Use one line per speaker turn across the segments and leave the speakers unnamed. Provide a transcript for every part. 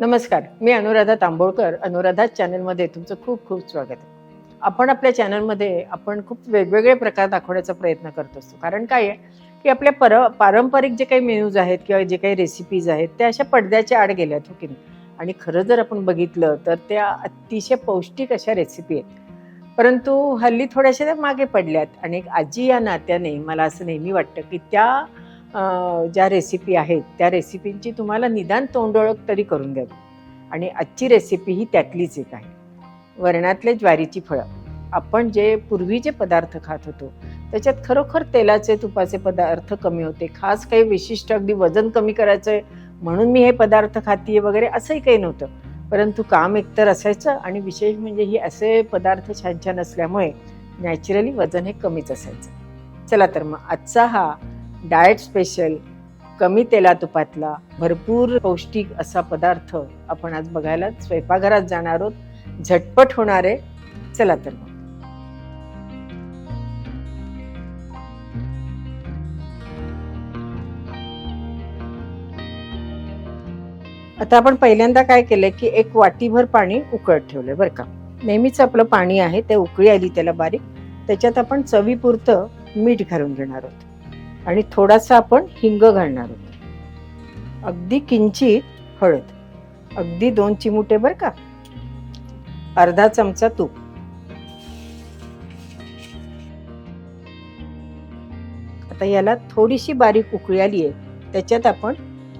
नमस्कार मी अनुराधा तांबोळकर अनुराधा चॅनलमध्ये तुमचं खूप खूप स्वागत. आहे आपण आपल्या चॅनलमध्ये आपण खूप वेगवेगळे प्रकार दाखवण्याचा प्रयत्न करत असतो. कारण काय आहे की आपल्या पर पारंपरिक जे काही मेन्यूज आहेत किंवा जे काही रेसिपीज आहेत त्या अशा पडद्याच्या आड गेल्यात हो की नाही? आणि खरं जर आपण बघितलं तर त्या अतिशय पौष्टिक अशा रेसिपी आहेत. परंतु हल्ली थोड्याशा त्या मागे पडल्यात आणि एक आजी या नात्याने मला असं नेहमी वाटतं की त्या ज्या रेसिपी आहेत त्या रेसिपींची तुम्हाला निदान तोंडओळख तरी करून द्यावी. आणि आजची रेसिपी ही त्यातलीच एक आहे. वरणातले ज्वारीची फळं. आपण जे पूर्वी जे पदार्थ खात होतो त्याच्यात खरोखर तेलाचे तुपाचे पदार्थ कमी होते. खास काही विशिष्ट अगदी वजन कमी करायचं आहे म्हणून मी हे पदार्थ खातीये वगैरे असंही काही नव्हतं. परंतु काम एकतर असायचं आणि विशेष म्हणजे ही असे पदार्थ छान छान असल्यामुळे नॅचरली वजन हे कमीच असायचं. चला तर मग आजचा हा डाएट स्पेशल कमी तेला तुपातला भरपूर पौष्टिक असा पदार्थ आपण आज बघायला स्वयंपाकघरात जाणार आहोत. झटपट होणार आहे. चला तर मग. आता आपण पहिल्यांदा काय केलंय की एक वाटीभर पाणी उकळत ठेवलंय बरं का. नेहमीच आपलं पाणी आहे ते उकळी आली त्याला बारीक. त्याच्यात आपण चवीपुरतं मीठ घालून घेणार आहोत. आणि थोडासा आपण हिंग घालणार आहोत. अगदी किंचित हळद. अगदी दोन चिमुटे बर का? अर्धा चमचा तूप. आता याला थोडीशी बारीक उकळी आली आहे. त्याच्यात आपण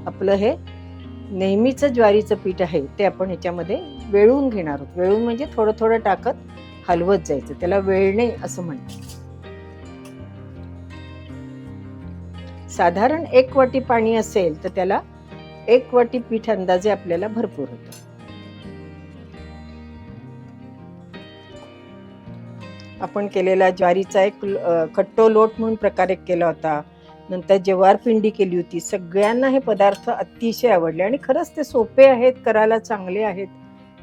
आपलं हे नेहमीचं ज्वारीचं पीठ आहे ते आपण ह्याच्यामध्ये वेळून घेणार आहोत. वेळून म्हणजे थोडं थोडं टाकत हलवत जायचं. त्याला वेळणे असं म्हणतात. साधारण एक वाटी पाणी असेल तर त्याला एक वाटी पीठ अंदाजे आपल्याला भरपूर होतं. आपण केलेला ज्वारीचा एक खट्टो लोट म्हणून प्रकार एक केला होता. नंतर जेवार पिंडी केली होती सगळ्यांना हे पदार्थ अतिशय आवडले आणि खरंच ते सोपे आहेत करायला चांगले आहेत.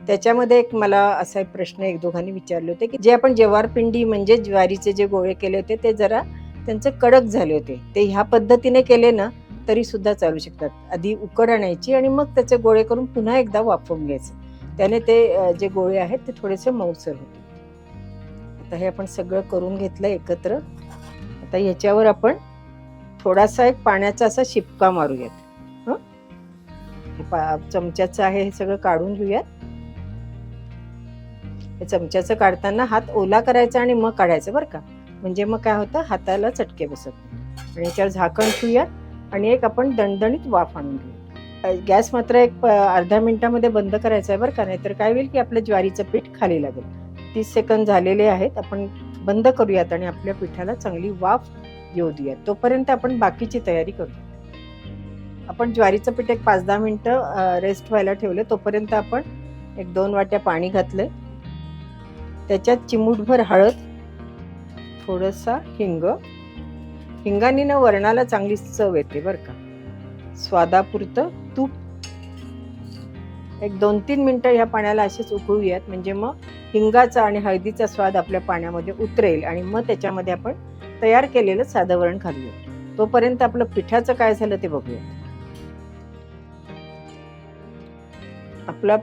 त्याच्यामध्ये एक मला असा एक प्रश्न एक दोघांनी विचारले होते की जे आपण जेवार पिंडी म्हणजे ज्वारीचे जे गोळे केले होते ते जरा त्यांचे कडक झाले होते. ते ह्या पद्धतीने केले ना तरी सुद्धा चालू शकतात. आधी उकड आणायची आणि मग त्याचे गोळे करून पुन्हा एकदा वाफवून घ्यायचे. त्याने ते जे गोळे आहेत ते थोडेसे मऊसर होते. आता हे आपण सगळं करून घेतलं एकत्र. आता ह्याच्यावर आपण थोडासा एक पाण्याचा असा शिपका मारूयात. हं? पा- चमच्याचं आहे हे सगळं काढून घेऊयात. हे चमच्याचं काढताना हात ओला करायचा आणि मग काढायचं बरं का? म्हणजे मग काय होतं? हाताला चटके बसत. आणि याच्यावर झाकण ठेवूयात आणि एक आपण दणदणीत वाफ आणून घेऊया. गॅस मात्र एक प- अर्ध्या मिनिटामध्ये बंद करायचा आहे बरं का नाहीतर काय होईल की आपलं ज्वारीचं पीठ खाली लागेल. तीस सेकंद झालेले आहेत आपण बंद करूयात आणि आपल्या पिठाला चांगली वाफ येऊ देऊयात. तोपर्यंत आपण बाकीची तयारी करू आपण ज्वारीचं पीठ एक पाच दहा मिनटं रेस्ट व्हायला ठेवले तोपर्यंत आपण एक दोन वाट्या पाणी घातलं त्याच्यात चिमूटभर हळद थोडंसा हिंग. हिंगाने ना वरणाला चांगली चव येते बरं का. स्वादापुरतं तूप. एक दोन तीन मिनटं ह्या पाण्याला असेच उकळूयात. म्हणजे मग हिंगाचा आणि हळदीचा स्वाद आपल्या पाण्यामध्ये उतरेल आणि मग त्याच्यामध्ये आपण तयार केलेलं साधं वरण घालूया तोपर्यंत आपलं पिठाचं काय झालं ते बघूया आपलं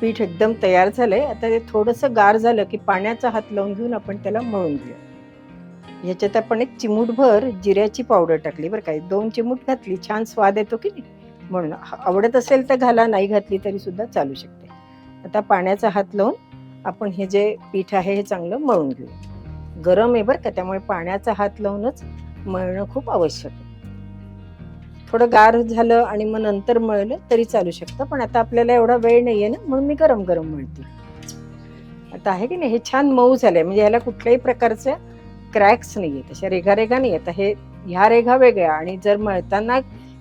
पीठ एकदम तयार झालंय. आता ते थोडंसं गार झालं की पाण्याचा हात लावून घेऊन आपण त्याला मळून घेऊया ह्याच्यात आपण एक चिमूटभर जिऱ्याची पावडर टाकली बरं काय दोन चिमूट घातली छान स्वाद येतो की नाही? म्हणून आवडत असेल तर घाला नाही घातली तरी सुद्धा चालू शकते. आता पाण्याचा हात लावून आपण हे जे पीठ आहे हे चांगलं मळून घेऊ. गरम आहे बरं का त्यामुळे पाण्याचा हात लावूनच मळणं खूप आवश्यक आहे. थोडं गार झालं आणि मग नंतर मळलं तरी चालू शकतं पण आता आपल्याला एवढा वेळ नाही आहे ना म्हणून मी गरम गरम मळते. आता आहे की नाही हे छान मऊ झालंय. म्हणजे याला कुठल्याही प्रकारचं क्रॅक्स नाही आहेत तशा रेघा रेघा नाही आता हे ह्या रेघा वेगळ्या आणि जर मळताना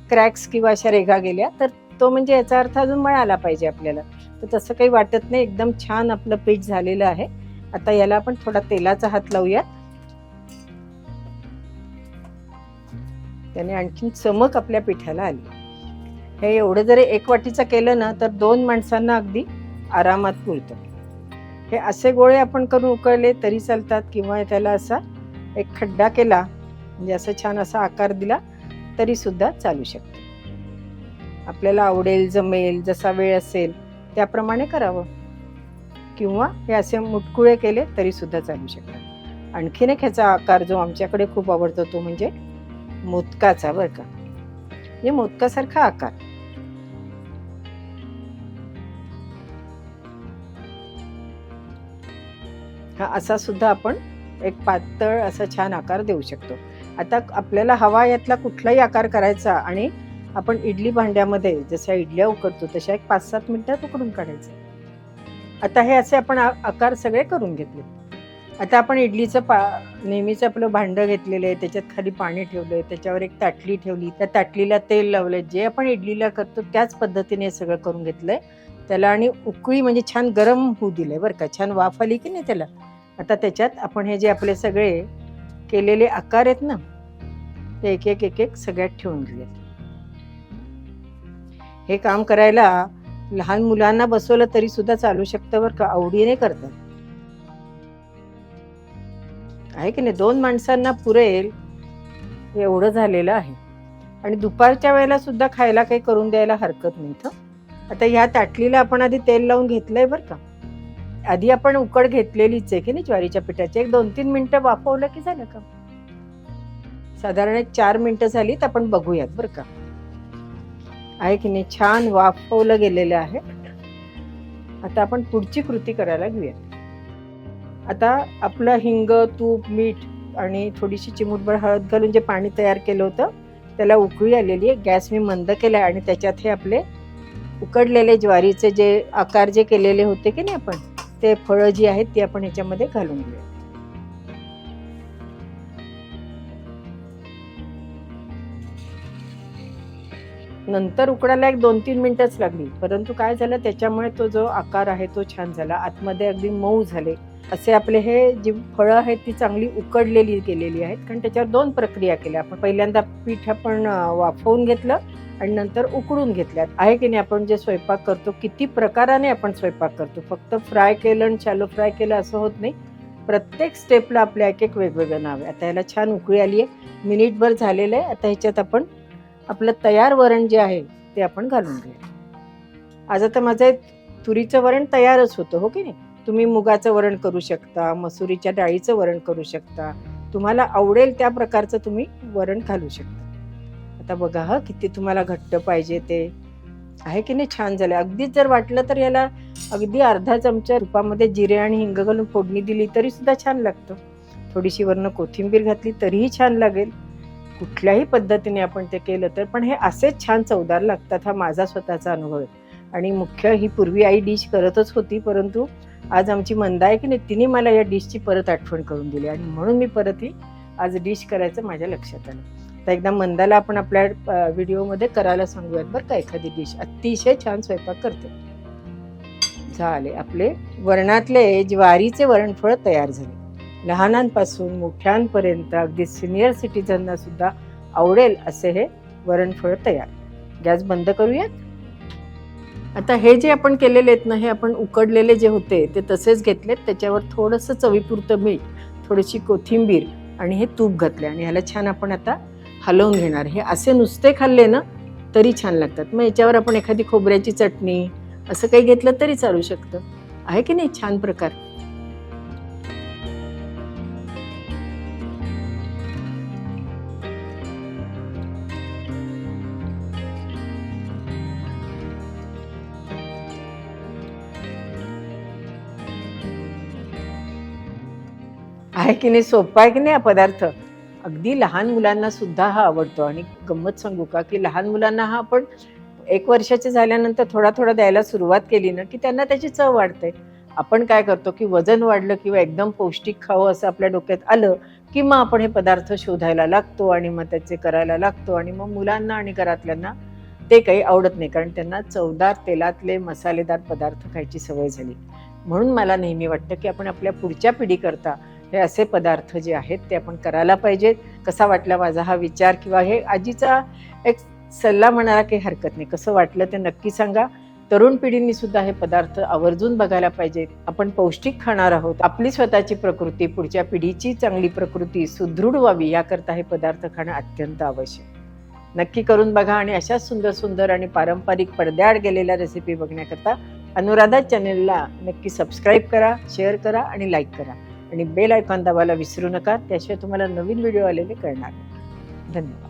क्रॅक्स किंवा अशा रेघा गेल्या तर तो म्हणजे याचा अर्थ अजून मळाला पाहिजे आपल्याला. तर तसं काही वाटत नाही. एकदम छान आपलं पीठ झालेलं आहे. आता याला आपण थोडा तेलाचा हात लावूयात. त्याने आणखीन चमक आपल्या पिठाला आली. हे एवढं जरी एक वाटीचं केलं ना तर दोन माणसांना अगदी आरामात पुरतं हे असे गोळे आपण करून उकळले तरी चालतात किंवा त्याला असा एक खड्डा केला म्हणजे असं छान असा आकार दिला तरी सुद्धा चालू शकते. आपल्याला आवडेल जमेल जसा वेळ असेल त्याप्रमाणे करावं. किंवा हे असे मुटकुळे केले तरी सुद्धा चालू शकतात. आणखीन एक ह्याचा आकार जो आमच्याकडे खूप आवडतो तो म्हणजे मोदकाचा बरं का. म्हणजे मोदकासारखा आकार. हा असा सुद्धा आपण एक पातळ असा छान आकार देऊ शकतो. आता आपल्याला हवा यातला कुठलाही आकार करायचा आणि आपण इडली भांड्यामध्ये जशा इडल्या उकडतो तशा एक पाच सात मिनिटात उकडून काढायचं. आता हे असे आपण आकार सगळे करून घेतले. आता आपण इडलीचं पा नेहमीचं आपलं भांडं घेतलेलं आहे त्याच्यात खाली पाणी ठेवलं आहे त्याच्यावर एक ताटली ठेवली त्या ताटलीला तेल लावलं जे आपण इडलीला करतो त्याच पद्धतीने हे सगळं करून घेतलंय. त्याला आणि उकळी म्हणजे छान गरम होऊ दिलंय बरं का छान वाफ आली की नाही त्याला? आता त्याच्यात आपण हे जे आपले सगळे केलेले आकार आहेत ना ते एक एक एक एक सगळ्यात ठेवून घेऊयात. हे काम करायला लहान मुलांना बसवलं तरी सुद्धा चालू शकतं बरं का आवडीने करतात. आहे की नाही? दोन माणसांना पुरेल एवढं झालेलं आहे. आणि दुपारच्या वेळेला सुद्धा खायला काही करून द्यायला हरकत नाही तर आता ह्या ताटलीला आपण आधी तेल लावून घेतलंय बरं का. आधी आपण उकड घेतलेलीच आहे की नाही ज्वारीच्या पिठाची? एक दोन तीन मिनटं वाफवलं की झालं का? साधारण एक चार मिनटं झाली तर आपण बघूयात बरं का. आहे की नाही? छान वाफवलं गेलेलं आहे. आता आपण पुढची कृती करायला घेऊयात. आता आपलं हिंग तूप मीठ आणि थोडीशी चिमूटभर हळद घालून जे पाणी तयार केलं होतं त्याला उकळी आलेली आहे. गॅस मी मंद केला आणि त्याच्यात हे आपले उकडलेले ज्वारीचे जे आकार जे केलेले होते की नाही आपण? ते फळं जी आहेत ती आपण याच्यामध्ये घालून घेऊया. नंतर उकडायला एक दोन तीन मिनिटच लागली. परंतु काय झालं त्याच्यामुळे तो जो आकार आहे तो छान झाला. आतमध्ये अगदी मऊ झाले. असे आपले हे जी फळं आहेत ती चांगली उकडलेली गेलेली आहेत. कारण त्याच्यावर दोन प्रक्रिया केल्या. आपण पहिल्यांदा पीठ आपण वाफवून घेतलं. आणि नंतर उकडून घेतल्यात. आहे की नाही? आपण जे स्वयंपाक करतो किती प्रकाराने आपण स्वयंपाक करतो. फक्त फ्राय केलं आणि शॅलो फ्राय केलं असं होत नाही. प्रत्येक स्टेपला आपल्या एक एक वेगवेगळं नाव आहे. आता ह्याला छान उकळी आली आहे. मिनिटभर झालेलं आहे. आता ह्याच्यात आपण आपलं तयार वरण जे आहे ते आपण घालून घेऊया आज आता माझं एक तुरीचं वरण तयारच होतं हो की नाही? तुम्ही मुगाचं वरण करू शकता मसुरीच्या डाळीचं वरण करू शकता. तुम्हाला आवडेल त्या प्रकारचं तुम्ही वरण घालू शकता. आता बघा हा किती तुम्हाला घट्ट पाहिजे ते. आहे की नाही? छान झालं अगदीच जर वाटलं तर याला अगदी अर्धा चमचा रूपामध्ये जिरे आणि हिंग घालून फोडणी दिली तरी सुद्धा छान लागतं. थोडीशी वरनं कोथिंबीर घातली तरीही छान लागेल. कुठल्याही पद्धतीने आपण ते केलं तर. पण हे असेच छान चवदार लागतात हा माझा स्वतःचा अनुभव आहे. आणि मुख्य ही पूर्वी आई डिश करतच होती परंतु आज आमची मंदा आहे की नाही तिने मला या डिशची परत आठवण करून दिली. आणि म्हणून मी परत ही आज डिश करायचं माझ्या लक्षात आलं. तर एकदा मंदाला आपण आपल्या व्हिडिओमध्ये करायला सांगूयात बरं का एखादी डिश. अतिशय छान स्वयंपाक करते. झाले आपले. वरणातले ज्वारीचे वरणफळ तयार झाले. लहानांपासून मोठ्यांपर्यंत अगदी सिनियर सिटीजनना सुद्धा आवडेल असे हे वरणफळ तयार. गॅस बंद करूयात? आता हे जे आपण केलेले आहेत ना हे आपण उकडलेले जे होते ते तसेच घेतलेत. त्याच्यावर थोडंसं चवीपुरतं मीठ थोडीशी कोथिंबीर आणि हे तूप घातले आणि ह्याला छान आपण आता हलवून घेणार. हे असे नुसते खाल्ले ना तरी छान लागतात. मग याच्यावर आपण एखादी खोबऱ्याची चटणी असं काही घेतलं तरी चालू शकतं. आहे की नाही? छान प्रकार. आहे की नाही? सोपा आहे की नाही हा पदार्थ? अगदी लहान मुलांना सुद्धा हा आवडतो. आणि गंमत सांगू का की लहान मुलांना हा आपण एक वर्षाचे झाल्यानंतर थोडा थोडा द्यायला सुरुवात केली ना की त्यांना त्याची चव वाढते. आपण काय करतो की वजन वाढलं किंवा एकदम पौष्टिक खावं असं आपल्या डोक्यात आलं की मग आपण हे पदार्थ शोधायला लागतो आणि मग त्याचे करायला लागतो आणि मग मुलांना आणि घरातल्यांना ते काही आवडत नाही. कारण त्यांना चवदार तेलातले मसालेदार पदार्थ खायची सवय झाली. म्हणून मला नेहमी वाटतं की आपण आपल्या पुढच्या पिढीकरता हे असे पदार्थ जे आहेत ते आपण करायला पाहिजेत. कसा वाटला माझा हा विचार किंवा हे आजीचा एक सल्ला म्हणाला काही हरकत नाही. कसं वाटलं ते नक्की सांगा. तरुण पिढींनी सुद्धा हे पदार्थ आवर्जून बघायला पाहिजेत आपण पौष्टिक खाणार आहोत. आपली स्वतःची प्रकृती पुढच्या पिढीची चांगली प्रकृती सुदृढ व्हावी याकरता हे पदार्थ खाणं अत्यंत आवश्यक. नक्की करून बघा आणि अशाच सुंदर सुंदर आणि पारंपरिक पडद्याआड गेलेल्या रेसिपी बघण्याकरता अनुराधा चॅनेलला नक्की सबस्क्राईब करा शेअर करा आणि लाईक करा. आणि बेल आयकॉन दाबायला विसरू नका. त्याशिवाय तुम्हाला नवीन व्हिडिओ आलेले कळणार धन्यवाद.